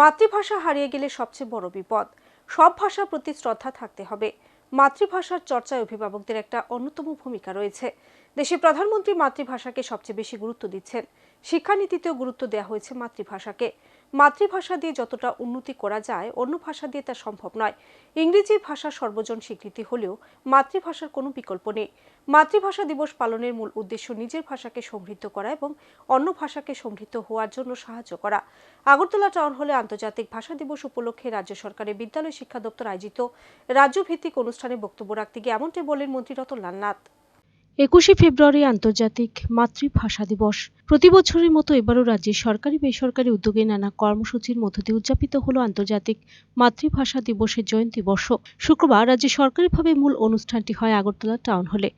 মাতৃভাষা হারিয়ে গেলে সবচেয়ে বড় বিপদ। সব ভাষার প্রতি শ্রদ্ধা থাকতে হবে। মাতৃভাষার চর্চায় অভিভাবকদের একটা অন্যতম ভূমিকা রয়েছে। দেশের প্রধানমন্ত্রী মাতৃভাষাকে সবচেয়ে বেশি গুরুত্ব দিচ্ছেন। শিক্ষানীতিতেও গুরুত্ব দেওয়া হয়েছে মাতৃভাষাকে। মাতৃভাষা দিয়ে যতটা উন্নতি করা যায়, অন্য ভাষা দিয়ে তা সম্ভব নয়। ইংরেজি ভাষা সর্বজন স্বীকৃতি হলেও মাতৃভাষার কোনো বিকল্প নেই। মাতৃভাষা দিবস পালনের মূল উদ্দেশ্য নিজের ভাষাকে সমৃদ্ধ করা এবং অন্য ভাষাকে সমৃদ্ধ হওয়ার জন্য সাহায্য করা। আগরতলা টাউন হলে আন্তর্জাতিক ভাষা দিবস উপলক্ষে রাজ্য সরকারের বিদ্যালয় শিক্ষা দপ্তর আয়োজিত রাজ্যভিত্তিক অনুষ্ঠানে বক্তব্য রাখতে গিয়ে এমনটাই বলেন মন্ত্রী রতন লালনাথ একুশে ফেব্রুয়ারি আন্তর্জাতিক মাতৃভাষা দিবস। প্রতি বছরের মতো এবারও রাজ্যে সরকারি বেসরকারি উদ্যোগে নানা কর্মসূচির মধ্য দিয়ে উদযাপিত হল আন্তর্জাতিক মাতৃভাষা দিবসের জয়ন্তী বর্ষ শুক্রবার রাজ্যে সরকারিভাবে মূল অনুষ্ঠানটি হয় আগরতলা টাউন হলে।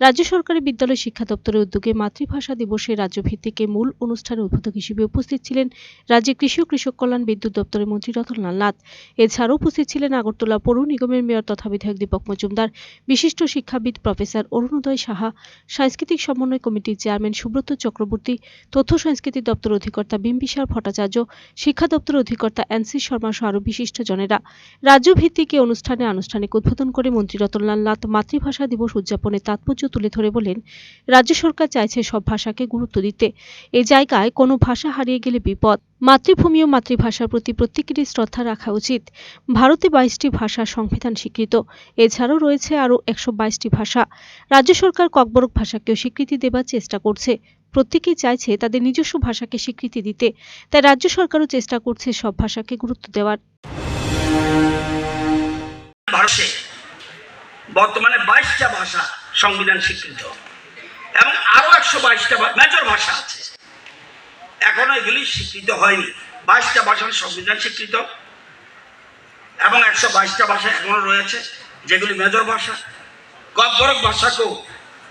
রাজ্য সরকারি বিদ্যালয় শিক্ষা দপ্তরের উদ্যোগে মাতৃভাষা দিবসে রাজ্যভিত্তিক মূল অনুষ্ঠানে উদ্বোধক হিসেবে উপস্থিত ছিলেন রাজ্যের কৃষি ও কৃষক কল্যাণ বিদ্যুৎ দপ্তরের মন্ত্রী রতনলাল নাথ। এছাড়াও উপস্থিত ছিলেন আগরতলা পৌর নিগমের মেয়র তথা বিধায়ক দীপক মজুমদার, বিশিষ্ট শিক্ষাবিদ প্রফেসর অরুণোদয় সাহা সাংস্কৃতিক সমন্বয় কমিটির চেয়ারম্যান সুব্রত চক্রবর্তী, তথ্য সংস্কৃতি দপ্তর অধিকর্তা বিম্বিসার ভট্টাচার্য, শিক্ষা দপ্তর অধিকর্তা এনসি শর্মা সহ আরও বিশিষ্ট জনেরা রাজ্যভিত্তিক এই অনুষ্ঠানে আনুষ্ঠানিক উদ্বোধন করে মন্ত্রী রতনলাল নাথ মাতৃভাষা দিবস উদযাপনের তাৎপর্য তুলে ধরে বলেন, রাজ্য সরকার চাইছে সব ভাষাকে গুরুত্ব দিতে। এ জায়গায় কোনো ভাষা হারিয়ে গেলে বিপদ। মাতৃভূমি ও মাতৃভাষার প্রতি প্রত্যেকেরই শ্রদ্ধা রাখা উচিত। ভারতে বাইশটি ভাষা সংবিধান স্বীকৃত। এছাড়াও রয়েছে আরও একশো বাইশটি ভাষা। রাজ্য সরকার ককবরক ভাষাকেও স্বীকৃতি দেবার চেষ্টা করছে। প্রত্যেকেই চাইছে তাদের নিজস্ব ভাষাকে স্বীকৃতি দিতে। তাই রাজ্য সরকারও চেষ্টা করছে সব ভাষাকে গুরুত্ব দেওয়ার। বর্তমানে বাইশটা ভাষা সংবিধান স্বীকৃত। এবং আরও একশো বাইশটা মেজর ভাষা আছে। এখনও এগুলি স্বীকৃত হয়নি। বাইশটা ভাষার সংবিধান স্বীকৃত। এবং একশো বাইশটা ভাষা এখনও রয়েছে, যেগুলি মেজর ভাষা। ককবরক ভাষাকেও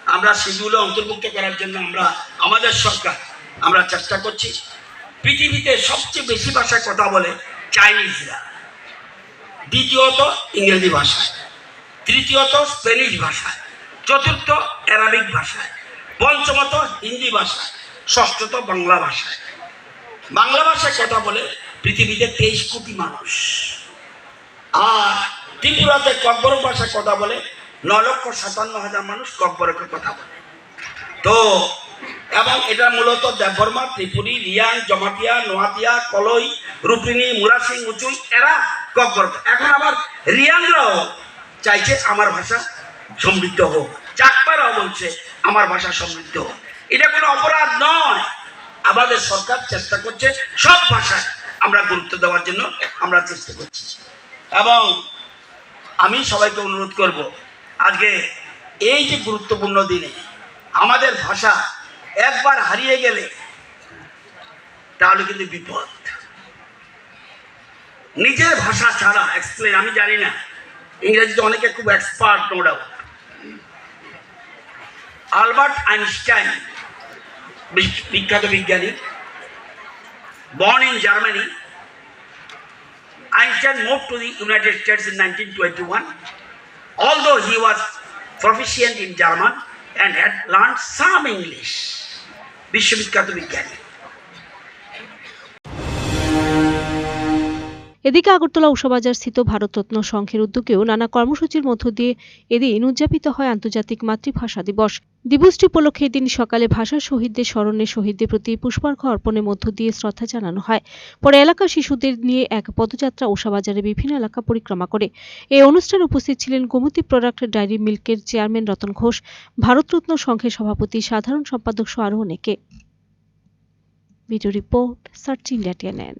আমরা শিডিউলে অন্তর্ভুক্ত করার জন্য আমরা, আমাদের সরকার আমরা চেষ্টা করছি। পৃথিবীতে সবচেয়ে বেশি ভাষায় কথা বলে চাইনিজরা। দ্বিতীয়ত ইংরেজি ভাষায়। তৃতীয়ত স্পেনিশ ভাষায়। চতুর্থ অ্যারাবিক ভাষায়। পঞ্চমত হিন্দি ভাষায়। ষষ্ঠত বাংলা ভাষায়। বাংলা ভাষায় কথা বলে পৃথিবীতে তেইশ কোটি মানুষ। আর ত্রিপুরাতে ককবরক ভাষায় কথা বলে ন লক্ষ সাতান্ন হাজার মানুষ ককবরকের কথা বলে। তো, এবং এটা মূলত দেববর্মা, ত্রিপুরী, রিয়াং, জমাতিয়া, নোয়াতিয়া, কলই রূপিনী মুরাসিং উচুই এরা ককবরক এখন আবার রিয়াংরাও চাইছে আমার ভাষা সমৃদ্ধ হোক। চাকপারাও বলছে আমার ভাষা সমৃদ্ধ হোক। এটা কোনো অপরাধ নয়। আমাদের সরকার চেষ্টা করছে সব ভাষায় আমরা গুরুত্ব দেওয়ার জন্য আমরা চেষ্টা করছি। এবং আমি সবাইকে অনুরোধ করব, আজকে এই যে গুরুত্বপূর্ণ দিনে আমাদের ভাষা একবার হারিয়ে গেলে তাহলে কিন্তু বিপদ। নিজের ভাষা ছাড়া এক্সপ্লেন আমি জানি না, ইংরেজিতে অনেকে খুব expert no doubt Albert Einstein বিখ্যাত বিজ্ঞানী born in Germany, Einstein moved to the United States in 1921. Although he was proficient in German and had learned some English. বিশ্ববিখ্যাত বিজ্ঞানী এদিকে আগরতলা উষাবাজার স্থিত ভারতরত্ন সংঘের উদ্যোগেও নানা কর্মসূচির মধ্য দিয়ে এদিন উদযাপিত হয় আন্তর্জাতিক মাতৃভাষা দিবস। দিবসটি উপলক্ষে এদিন সকালে ভাষা শহীদদের স্মরণে শহীদদের প্রতি পুষ্পার্ঘ অর্পণের মধ্য দিয়ে শ্রদ্ধা জানানো হয়। পরে এলাকার শিশুদের নিয়ে এক পদযাত্রা উষাবাজারের বিভিন্ন এলাকা পরিক্রমা করে। এই অনুষ্ঠানে উপস্থিত ছিলেন গোমতী প্রোডাক্ট ডায়েরি মিল্কের চেয়ারম্যান রতন ঘোষ, ভারতরত্ন সংঘের সভাপতি, সাধারণ সম্পাদক সহ আরও অনেকে। Video report, search India TNN.